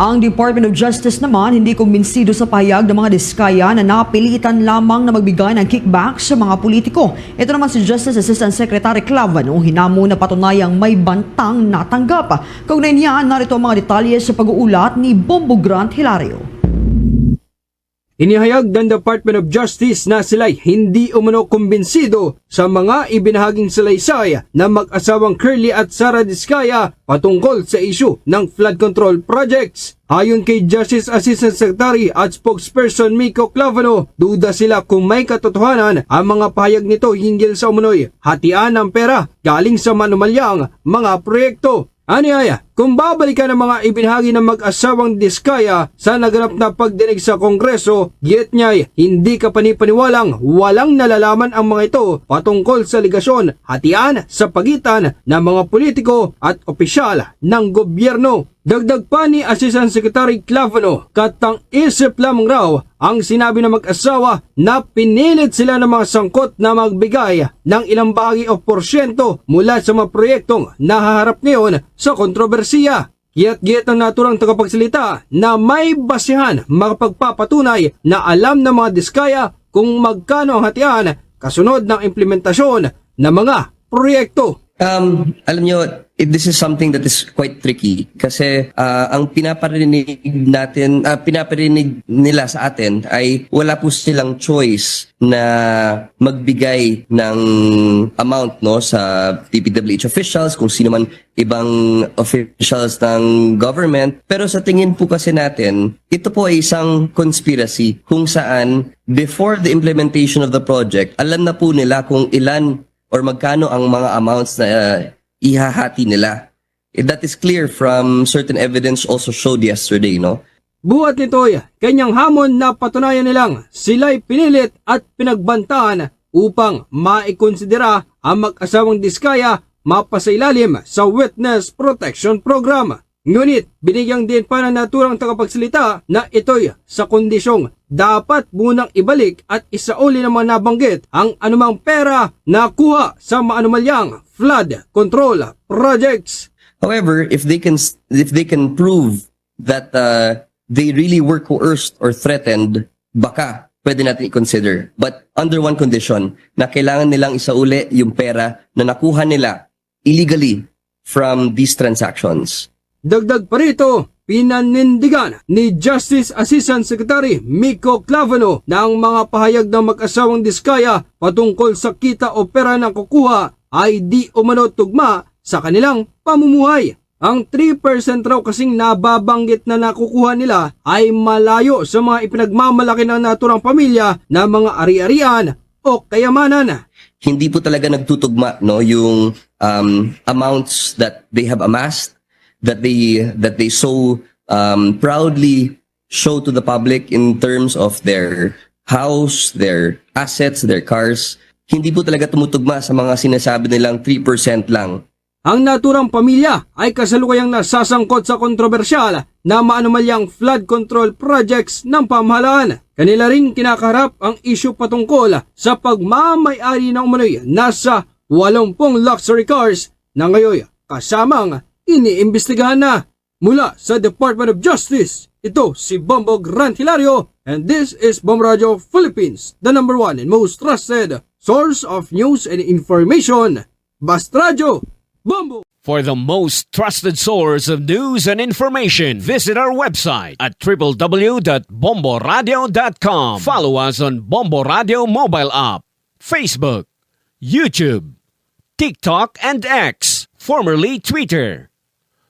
Ang Department of Justice naman hindi kumbinsido sa pahayag ng mga diskaya na napilitan lamang na magbigay ng kickback sa mga politiko. Ito naman si Justice Assistant Secretary Clavano hinamo na patunayang may bantang natanggap. Kaugnay niya, narito ang mga detalye sa pag-uulat ni Bombo Grant Hilario. Inihayag ng Department of Justice na sila'y hindi umano kumbinsido sa mga ibinahaging salaysay ng mag-asawang Curly at Sara Diskaya patungkol sa isyu ng flood control projects. Ayon kay Justice Assistant Secretary at spokesperson Miko Clavano, duda sila kung may katotohanan ang mga pahayag nito hinggil sa umunoy hatian ng pera galing sa manumalyang mga proyekto. Anyaya, kung babalikan ang mga ibinahagi ng mag-asawang diskaya sa naganap na pagdinig sa Kongreso, git niya hindi ka panipaniwalang walang nalalaman ang mga ito patungkol sa ligasyon hatian sa pagitan ng mga politiko at opisyal ng gobyerno. Dagdag pa ni Assistant Secretary Clavano, katang isip lamang raw ang sinabi ng mag-asawa na pinilit sila ng mga sangkot na magbigay ng ilang bahagi o porsyento mula sa mga proyektong nahaharap ngayon sa kontrobersiya. Giat-giat ng naturang tagapagsalita na may basihan makapagpapatunay na alam ng mga diskaya kung magkano ang hatian kasunod ng implementasyon ng mga proyekto. Um, alam nyo, this is something that is quite tricky. Kasi ah, ang pinaparinig natin, ah, pinaparinig nila sa atin ay wala po silang choice na magbigay ng amount no sa DPWH officials kung sino man ibang officials ng government. Pero sa tingin po kasi natin ito po ay isang conspiracy kung saan before the implementation of the project alam na po nila kung ilan or magkano ang mga amounts na uh, ihahati nila. Eh, That is clear from certain evidence also showed yesterday, no? Buhat nito'y kanyang hamon na patunayan nilang sila'y pinilit at pinagbantaan upang maikonsidera ang mag-asawang diskaya mapasailalim sa Witness Protection Program. Ngunit binigyang din pa ng naturang tagapagsalita na ito'y sa kondisyong dapat munang ibalik at isauli naman nabanggit ang anumang pera na kuha sa maanumalyang flood control projects. However, if they can if they can prove that uh, they really were coerced or threatened, baka pwede natin i-consider. But under one condition, na kailangan nilang isauli yung pera na nakuha nila illegally from these transactions. Dagdag pa rito, pinanindigan ni Justice Assistant Secretary Miko Clavano na ang mga pahayag ng mag-asawang diskaya patungkol sa kita o pera na kukuha ay di umano tugma sa kanilang pamumuhay. Ang 3% raw kasing nababanggit na nakukuha nila ay malayo sa mga ipinagmamalaki ng naturang pamilya na mga ari-arian o kayamanan. hindi po talaga nagtutugma no yung um, amounts that they have amassed that they that they so um, proudly show to the public in terms of their house, their assets, their cars. Hindi po talaga tumutugma sa mga sinasabi nilang 3% lang. Ang naturang pamilya ay kasalukuyang nasasangkot sa kontrobersyal na maanumalyang flood control projects ng pamahalaan. Kanila ring kinakaharap ang isyu patungkol sa pagmamayari ng umano'y nasa 80 luxury cars na ngayon kasamang iniimbestigahan na mula sa Department of Justice. Ito si Bombo Grant Hilario and this is Bomb Radio Philippines, the number one and most trusted source of news and information. Basta Radio, Bombo! For the most trusted source of news and information, visit our website at www.bomboradio.com. Follow us on Bombo Radio mobile app, Facebook, YouTube, TikTok, and X, formerly Twitter.